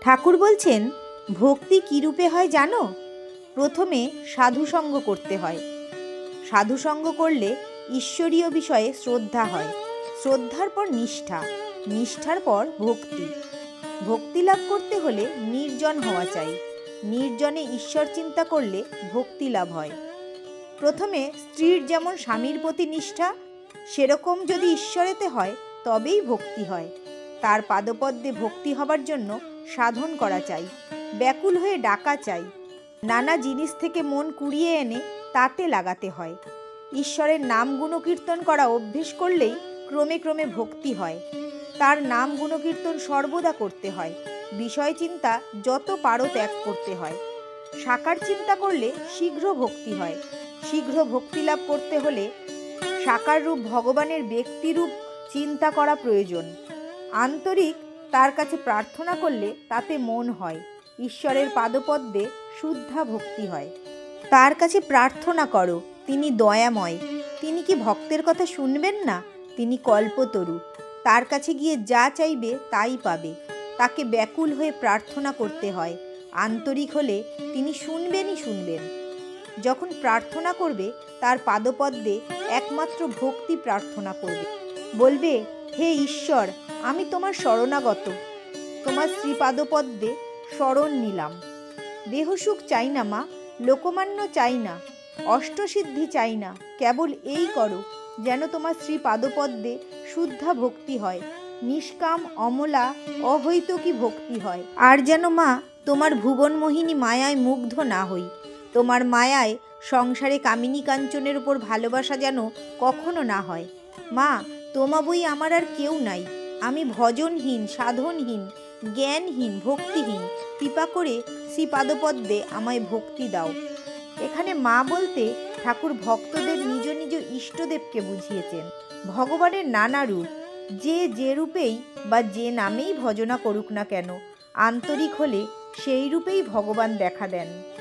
ঠাকুর বলছেন, ভক্তি কীরূপে হয় জানো? প্রথমে সাধুসঙ্গ করতে হয়। সাধুসঙ্গ করলে ঈশ্বরীয় বিষয়ে শ্রদ্ধা হয়। শ্রদ্ধার পর নিষ্ঠা, নিষ্ঠার পর ভক্তি। ভক্তি লাভ করতে হলে নির্জন হওয়া চাই। নির্জনে ঈশ্বর চিন্তা করলে ভক্তি লাভ হয়। প্রথমে স্ত্রীর যেমন স্বামীর প্রতি নিষ্ঠা, সেরকম যদি ঈশ্বরেতে হয়, তবেই ভক্তি হয়। তার পাদপদ্মে ভক্তি হবার জন্য সাধন করা চাই, ব্যাকুল হয়ে ডাকা চাই। নানা জিনিস থেকে মন কুড়িয়ে এনে তাতে লাগাতে হয়। ঈশ্বরের নাম গুণকীর্তন করা অভ্যেস করলেই ক্রমে ক্রমে ভক্তি হয়। তার নাম গুণকীর্তন সর্বদা করতে হয়। বিষয় চিন্তা যত পারো ত্যাগ করতে হয়। সাকার চিন্তা করলে শীঘ্র ভক্তি হয়। শীঘ্র ভক্তি লাভ করতে হলে সাকার রূপ ভগবানের ব্যক্তিরূপ চিন্তা করা প্রয়োজন। আন্তরিক তার কাছে প্রার্থনা করলে তাতে মন হয়, ঈশ্বরের পাদপদ্মে শুদ্ধা ভক্তি হয়। তার কাছে প্রার্থনা করো, তিনি দয়াময়। তিনি কি ভক্তের কথা শুনবেন না? তিনি কল্পতরু। তার কাছে গিয়ে যা চাইবে তাই পাবে। তাকে ব্যাকুল হয়ে প্রার্থনা করতে হয়। আন্তরিক হলে তিনি শুনবেনই শুনবেন। যখন প্রার্থনা করবে, তার পাদপদ্মে একমাত্র ভক্তি প্রার্থনা করবে। বলবে হে ঈশ্বর, আমি তোমার শরণাগত। তোমার শ্রীপাদপদ্মে শরণ নিলাম। দেহসুখ চাই না মা, লোকমান্য চাই না। অষ্টসিদ্ধি চাই না, কেবল এই করো, যেন তোমার শ্রী পাদপদ্মে শুদ্ধা ভক্তি হয়। নিষ্কাম, অমলা, অহৈতকী ভক্তি হয়। আর যেন মা, তোমার ভুবনমোহিনী মায়ায় মুগ্ধ না হই। তোমার মায়ায় সংসারে কামিনী কাঞ্চনের উপর ভালোবাসা যেন কখনো না হয়। মা তোমা বই আমার আর কেউ নাই। আমি ভজনহীন, সাধনহীন, জ্ঞানহীন, ভক্তিহীন। কৃপা করে শ্রী পাদপদ্মে আমায় ভক্তি দাও। এখানে মা বলতে ঠাকুর ভক্তদের নিজ নিজ ইষ্টদেবকে বুঝিয়েছেন। ভগবানের নানা রূপ। যে যে রূপেই বা যে নামেই ভজনা করুক না কেন, আন্তরিক হলে সেই রূপেই ভগবান দেখা দেন।